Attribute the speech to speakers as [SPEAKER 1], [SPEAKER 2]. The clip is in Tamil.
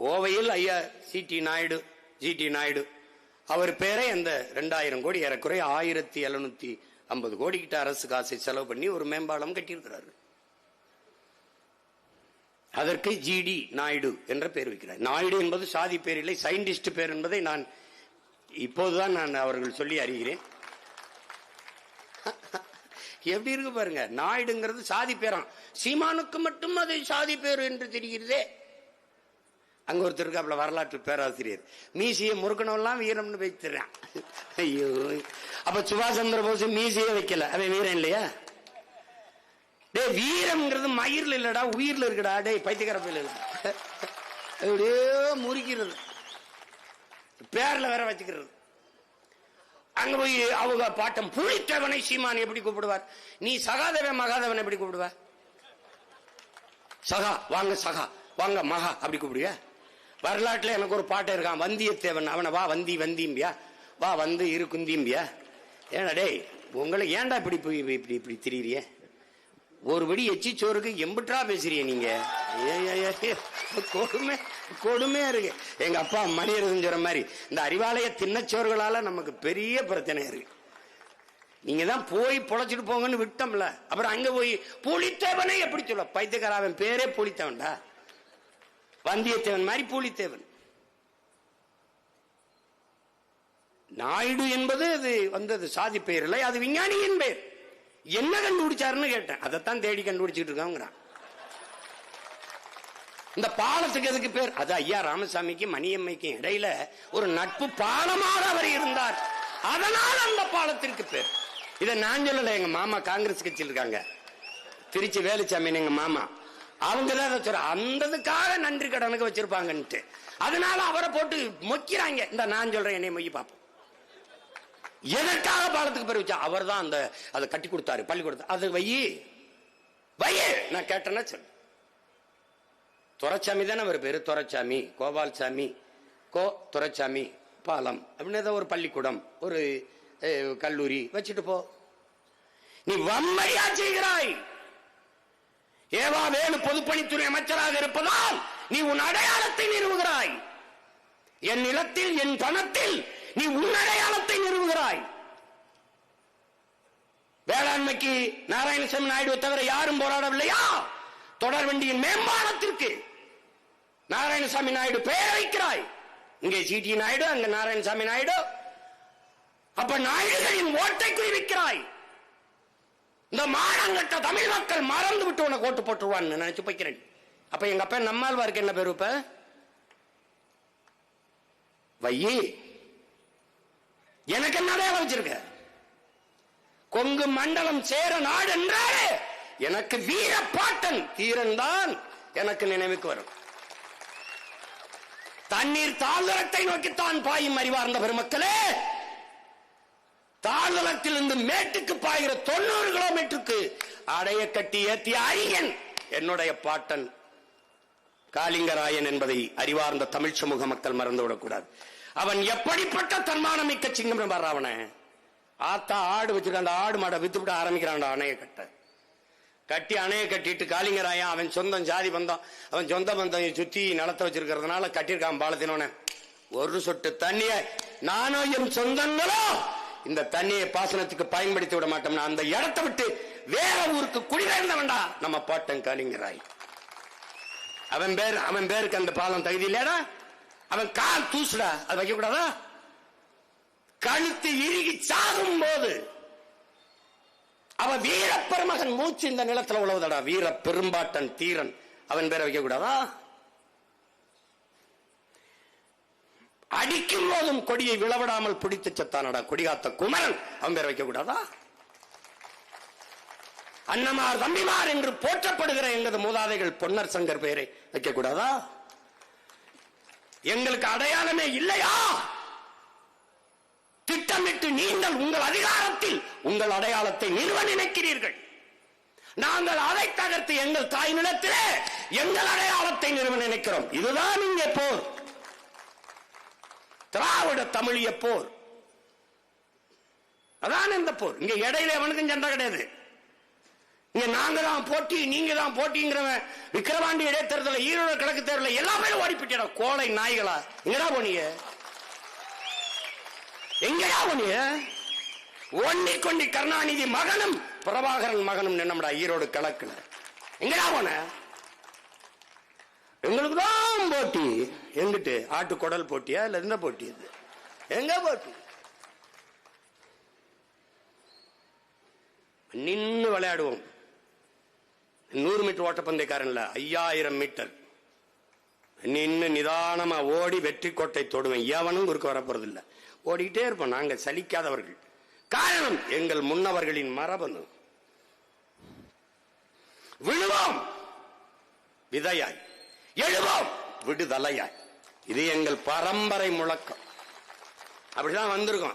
[SPEAKER 1] கோவையில் ஐயா CD Naidu G D Naidu. அவர் பேரை அந்த ரெண்டாயிரம் கோடி ஏறக்குறைய ஆயிரத்தி எழுநூத்தி ஐம்பது கோடி கிட்ட அரசு காசை செலவு பண்ணி ஒரு மேம்பாலம் கட்டியிருக்கிறாரு. அதற்கு ஜிடி நாயுடு என்ற பெயர் வைக்கிறார். நாயுடு என்பது சாதி பேர் இல்லை சயின்டிஸ்ட் பேர் என்பதை நான் இப்போதுதான் நான் அவர்கள் சொல்லி அறிகிறேன். எப்படி இருக்கு பாருங்க நாயுடுங்கிறது சாதி பேரான் சீமானுக்கு மட்டும் அது சாதி பேர் என்று தெரிகிறதே. அங்க ஒருத்தர் அப்படி வரலாற்று பேராசிரியர். மீசிய முறுக்கணம்லாம் வீரம்னு வைத்துறான் ஐயோ. அப்ப சுபாஷ் சந்திர போஸ் மீசியே வைக்கல. அவன் வீரன் இல்லையா? டேய் வீரம்ங்கிறது மயிரில் இல்லடா உயிரில் இருக்கடா. டே பைத்தியக்கார பையில அப்படியே முறிக்கிறது. பேர்ல வேற வச்சுக்கிறது. அங்க போய் அவங்க பாட்டம் புளித்தவனை சீமான் எப்படி கூப்பிடுவார்? நீ சகாதேவன் மகாதேவன் எப்படி கூப்பிடுவ? சகா வாங்க சகா வாங்க மகா அப்படி கூப்பிடுவியா? வரலாற்றுல எனக்கு ஒரு பாட்டு இருக்கான் வந்தியத்தேவன். அவனை வா வந்தி வந்தியம்பியா? வா வந்து இரு குந்திம்பியா ஏடா டேய் உங்களை ஏன்டா இப்படி போய் இப்படி இப்படி திரியிறிய ஒரு படி எச்சி சோறுக்கு எம்பிட்டா பேசுறிய நீங்க? ஏய், கொடுமை கொடுமையா இருக்கு. எங்க அப்பா மணியரசன் சொல்ற மாதிரி இந்த அறிவாலய தின்னச்சோறுகளால நமக்கு பெரிய பிரச்சனை இருக்கு. நீங்க தான் போய் பொழைச்சிட்டு போங்கன்னு விட்டோம்ல. அப்புறம் அங்க போய் புலித்தேவனே எப்படி சொல்ல? பைத்தியக்காராவன் பேரே புலித்தேவன்டா. வந்தியத்தேவன் மாதிரி பூலித்தேவன். நாயுடு என்பது அது வந்தது சாதி பெயர் இல்லை அது விஞ்ஞானியின் பெயர். என்ன கண்டுபிடிச்சாருன்னு கேட்டேன். அதைத்தான் தேடி கண்டுபிடிச்சிட்டு இருக்காங்கிறான். இந்த பாலத்துக்கு எதுக்கு பேர்? அது ஐயா ராமசாமிக்கு மணியம்மைக்கும் இடையில ஒரு நட்பு பாலமாக அவர் இருந்தார். அதனால் அந்த பாலத்திற்கு பேர். இதை நான் சொல்லல எங்க மாமா காங்கிரஸ் கட்சியில் இருக்காங்க. திருச்சி வேலுச்சாமி எங்க மாமா. அவங்க தான் அதை அந்ததுக்காக நன்றி கடனுக்கு வச்சிருப்பாங்கன்ட்டு. அதனால அவரை போட்டு மொக்கிறாங்க. இந்த நான் சொல்றேன் என்னை மொய் பார்ப்போம் எதற்காக பாலத்துக்கு பேர் வச்சா அவர் தான் அந்த அதை கட்டி கொடுத்தாரு பள்ளி அது வையி. வையே! நான் கேட்டேன்னா சொல்லு. துரைச்சாமி தானே அவர் பேரு? துரைச்சாமி கோபால்சாமி கோ துரைச்சாமி பாலம் அப்படின்னு ஏதோ ஒரு பள்ளிக்கூடம் ஒரு கல்லூரி வச்சுட்டு போ. நீ வம்மையா செய்கிறாய்! ஏவா வேலு பொதுப்பணித்துறை அமைச்சராக இருப்பதால் நீ உன் அடையாளத்தை நிறுவுகிறாய். என் நிலத்தில் என் பணத்தில் நீ உன் அடையாளத்தை நிறுவுகிறாய். வேளாண்மைக்கு நாராயணசாமி நாயுடு தவிர யாரும் போராடவில்லையா? தொடர் வண்டியின் மேம்பாலத்திற்கு நாராயணசாமி நாயுடு பெயர் வைக்கிறாய். இங்கே சிடி நாயுடு அங்க நாராயணசாமி நாயுடு. அப்ப நாயுடுகளின் ஓட்டை குறிவிக்கிறாய் இந்த மானங்கட்ட தமிழ் மக்கள் மறந்து விட்டு உனக்கு ஓட்டு போட்டுருவான்னு நினைச்சு போய்க்கிறேன். அப்ப எங்க அப்பா நம்மாழ்வாருக்கு என்ன பேரு இப்ப வையி. எனக்கு என்ன வச்சிருக்க? கொங்கு மண்டலம் சேர நாடு என்றாலே எனக்கு வீர பாட்டன் தீரன் தான் எனக்கு நினைவுக்கு வரும். தண்ணீர் தாழ்வரத்தை நோக்கித்தான் பாயும் அறிவார்ந்த பெருமக்களே தாழ்தளத்திலிருந்து மேட்டுக்கு பாய்கிற தொண்ணூறு கிலோமீட்டருக்கு அடைய கட்டி ஏத்திய அரியன் என்னுடைய பாட்டன். காளிங்கராயன் என்பதை அறிவார்ந்த தமிழ் சமூக மக்கள் மறந்துவிடக்கூடாது அவன் எப்படிப்பட்ட தன்மானம் மிக்க சிங்கம் வர்றவன ஆத்தா ஆடு வச்சிருக்காண்ட அந்த ஆடு மாடை வித்து விட ஆரம்பிக்கிறான்டா அணைய கட்ட. கட்டி அணைய கட்டிட்டு காளிங்கராயன் அவன் சொந்தம் ஜாதி பந்தம் அவன் சொந்த பந்தம் சுத்தி நிலத்தை வச்சிருக்கிறதுனால கட்டியிருக்கான் பாலத்தினோன ஒரு சொட்டு தண்ணிய நானும் என் சொந்தங்களோ இந்த தண்ணியை பாசனத்துக்கு பயன்படுத்தி விட மாட்டோம்னா அந்த இடத்தை விட்டு வேற ஊருக்கு குடிபெயர்ந்தவன்டா நம்ம பாட்டன் கலிங்கராய் அவன் பேர் அவன் பேருக்கு அந்த பாலம் தகுதி இல்லையாடா? அவன் கால் தூசுடா. அது வைக்க கூடாதா கழுத்து இறுகி சாகும் போது அவன் வீர பெருமகன் மூச்சு இந்த நிலத்துல உழவுதடா. வீர பெரும்பாட்டன் தீரன். அவன் பேரை வைக்க கூடாதா அடிக்கும் போதும் கொடியை விளவிடாமல் பிடித்து செத்தானடா கொடிகாத்த குமரன். அவன் பேர் வைக்க கூடாதா அன்னமார் தம்பிமார் என்று போற்றப்படுகிற எங்களது மூதாதைகள் பொன்னர் சங்கர் பெயரை வைக்க கூடாதா எங்களுக்கு அடையாளமே இல்லையா? திட்டமிட்டு நீங்கள் உங்கள் அதிகாரத்தில் உங்கள் அடையாளத்தை நிறுவ நினைக்கிறீர்கள். நாங்கள் அதை தகர்த்து எங்கள் தாய் நிலத்திலே எங்கள் அடையாளத்தை நிறுவ நினைக்கிறோம். இதுதான் இங்கே போர். திராவிட தமிழிய போர். அதான் இந்த போர். இங்க இடையில எவனுக்கும் சண்டை கிடையாது. இங்க நாங்க தான் போட்டி நீங்க தான் போட்டிங்கிறவன் விக்கிரவாண்டி இடைத்தேர்தல ஈரோடு கிழக்கு தேர்தல எல்லாமே பேரும் ஓடி போயிட்டா கோலை நாய்களா? எங்கடா போனீங்க? எங்கடா போனீங்க? ஒன்னி கொண்டி கருணாநிதி மகனும் பிரபாகரன் மகனும் நின்னம்டா ஈரோடு கிழக்குல. எங்கடா போன? எங்களுக்கு தான் போட்டி. எங்கிட்டு? ஆட்டு குடல் போட்டியா? இல்ல என்ன போட்டி இது? எங்க போட்டி? நின்று விளையாடுவோம். நூறு மீட்டர் ஓட்டப்பந்தயக்காரன்ல ஐயாயிரம் மீட்டர். நின்று நிதானமா ஓடி வெற்றி கோட்டை தொடுவேன். எவனும் குறுக்க வரப்போறது இல்ல ஓடிக்கிட்டே இருப்போம். நாங்க சலிக்காதவர்கள். காரணம் எங்கள் முன்னவர்களின் மரபணு. விழுவோம். விதையாய். எழுவோம். விடுதலையாய் இது எங்கள் பரம்பரை முழக்கம். அப்படிதான் வந்திருக்கோம்.